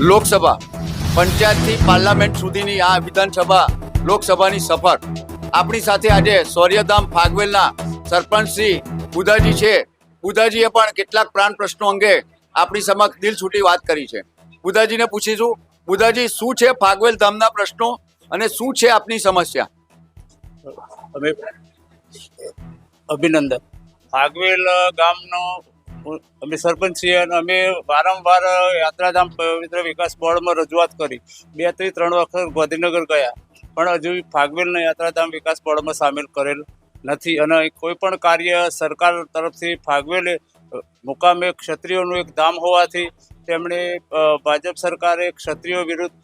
Lok Sabha. પંચાયતથી parliament સુધીની આ વિધાનસભા લોકસભાની સફર આપણી સાથે આજે સૌર્યધામ ફાગવેલના સરપંચ શ્રી બુધાજી છે. બુધાજીએ પણ કેટલાક પ્રાણ પ્રશ્નો અંગે આપણી સમક્ષ દિલ છૂટી વાત કરી છે. બુધાજીને પૂછીશું બુધાજી શું છે ફાગવેલ ધામના પ્રશ્નો અને શું છે આપની સમસ્યા? અમે અભિનંદન. ફાગવેલ ગામનો અમે સરપંચ છીએ અને અમે વારંવાર યાત્રાધામ પવિત્ર વિકાસ બોર્ડમાં રજૂઆત કરી. બેથી ત્રણ વખત ગાંધીનગર ગયા. પણ હજુ ફાગવેલને યાત્રાધામ વિકાસ બોર્ડમાં સામેલ કરેલ નથી અને કોઈ પણ કાર્ય સરકાર તરફથી ફાગવેલ મુકામે ક્ષત્રિયોનું એક ધામ હોવાથી તેમણે ભાજપ સરકારે ક્ષત્રિયો વિરુદ્ધ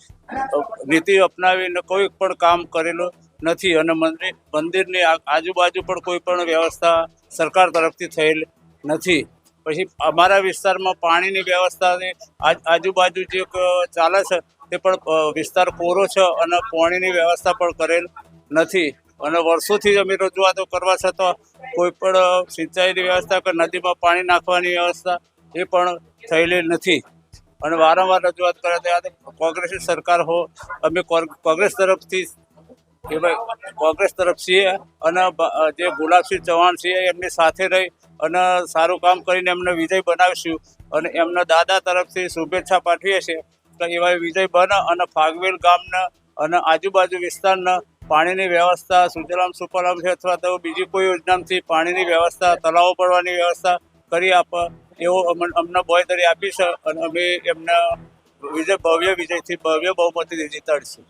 નીતિ અપનાવીને કોઈ પણ કામ કરેલું નથી અને મંદિર, મંદિરની આજુબાજુ પણ કોઈ પણ વ્યવસ્થા સરકાર તરફથી થયેલ નથી. પછી અમારા વિસ્તારમાં પાણીની વ્યવસ્થા છે. આજુબાજુ જે ચાલે છે, તે પણ વિસ્તાર કોરો છે અને પાણીની વ્યવસ્થા પણ કરેલ નથી અને વર્ષોથી અમે રજૂઆતો કરવા છતાં કોઈ પણ સિંચાઈની વ્યવસ્થા કે નદીમાં પાણી નાખવાની વ્યવસ્થા એ પણ થયેલી નથી અને વારંવાર રજૂઆત કરે ત્યારે કોંગ્રેસની સરકાર હો, અમે કોંગ્રેસ તરફથી કોંગ્રેસ તરફ છીએ અને જે ગુલાબસિંહ ચૌહાણ છીએ એમની સાથે રહી અને સારું કામ કરીને એમને વિજય બનાવીશું. અને એમના દાદા તરફથી શુભેચ્છા પાઠવીએ છીએ. તો એવા વિજય બને અને ફાગવેલ ગામના અને આજુબાજુ વિસ્તારના પાણીની વ્યવસ્થા, સુજલામ સુફલામ છે અથવા તો બીજી કોઈ યોજનાથી પાણીની વ્યવસ્થા તલાવો પડવાની વ્યવસ્થા કરી આપ. એવો અમને અમને બોયદરી આપી છે અને અમે એમના વિજય, ભવ્ય વિજયથી ભવ્ય બહુમતીથી જીતાડીશું.